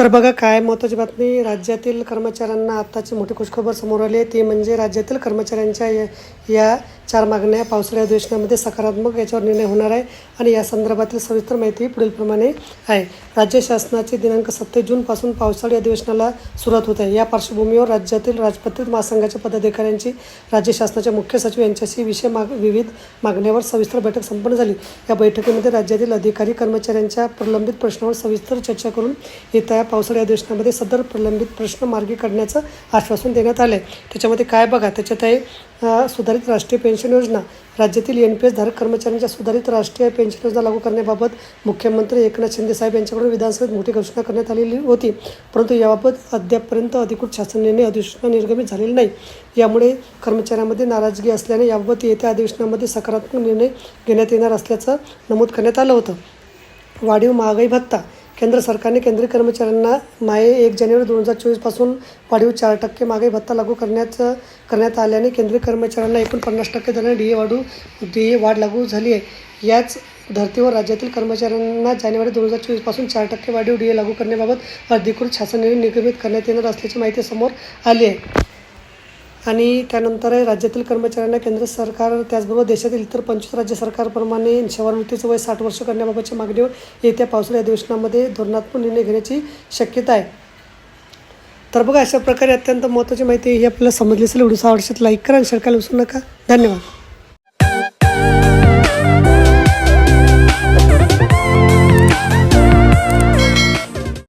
तर बघा काय महत्त्वाची बातमी. राज्यातील कर्मचाऱ्यांना आत्ताची मोठी खुशखबर समोर आली आहे. ती म्हणजे राज्यातील कर्मचाऱ्यांच्या या- या चार मागण्या पावसाळी अधिवेशनामध्ये सकारात्मक याच्यावर निर्णय होणार आहे आणि या संदर्भातील सविस्तर माहिती पुढीलप्रमाणे आहे. राज्य शासनाचे दिनांक सत्तावीस जूनपासून पावसाळी अधिवेशनाला सुरुवात होत आहे. या पार्श्वभूमीवर राज्यातील राजपत्रित महासंघाच्या पदाधिकाऱ्यांची राज्य शासनाच्या मुख्य सचिव यांच्याशी विषय माग विविध मागण्यावर सविस्तर बैठक संपन्न झाली. या बैठकीमध्ये राज्यातील अधिकारी कर्मचाऱ्यांच्या प्रलंबित प्रश्नावर सविस्तर चर्चा करून येत्या पावसाळी अधिवेशनामध्ये सदर प्रलंबित प्रश्न मार्गी काढण्याचं आश्वासन देण्यात आलं आहे त्याच्यामध्ये काय बघा त्याच्यात आहे सुधारित राष्ट्रीय पेन्शन योजना राज्यातील एन पी एस धारक कर्मचाऱ्यांच्या सुधारित राष्ट्रीय पेन्शन योजना लागू करण्याबाबत मुख्यमंत्री एकनाथ शिंदे साहेब यांच्याकडून विधानसभेत मोठी घोषणा करण्यात आलेली होती. परंतु याबाबत अद्यापपर्यंत अधिकृत शासन निर्णय अधिवेशनात निर्गमित झालेली नाही. यामुळे कर्मचाऱ्यांमध्ये नाराजगी असल्याने याबाबत येत्या अधिवेशनामध्ये सकारात्मक निर्णय घेण्यात येणार असल्याचं नमूद करण्यात आलं होतं. वाढीव महागाई भत्ता केंद्र सरकारने केंद्रीय कर्मचाऱ्यांना माये एक जानेवारी दोन हजार चोवीसपासून वाढीव चार टक्के मागे भत्ता लागू करण्याचं करण्यात आल्याने केंद्रीय कर्मचाऱ्यांना एकूण पन्नास टक्के दराने डी ए वाढू डी ए वाढ लागू झाली आहे. याच धर्तीवर राज्यातील कर्मचाऱ्यांना जानेवारी दोन हजार चोवीसपासून चार टक्के वाढीव डी ए लागू करण्याबाबत अधिकृत शासन निर्णय निगमित करण्यात येणार असल्याची माहिती समोर आली आहे. आणि त्यानंतर आहे राज्यातील कर्मचाऱ्यांना केंद्र सरकार त्याचबरोबर देशातील इतर पंचवीस राज्य सरकारप्रमाणे सेवानिवृत्तीचं वय साठ वर्ष करण्याबाबतच्या मागणीवर येत्या पावसाळी अधिवेशनामध्ये धोरणात्मक निर्णय घेण्याची शक्यता आहे. तर बघा अशा प्रकारे अत्यंत महत्त्वाची माहिती ही आपल्याला समजली असेल. व्हिडिओ आवडशील लाईक करा आणि शेअर करायला विसरू नका. धन्यवाद.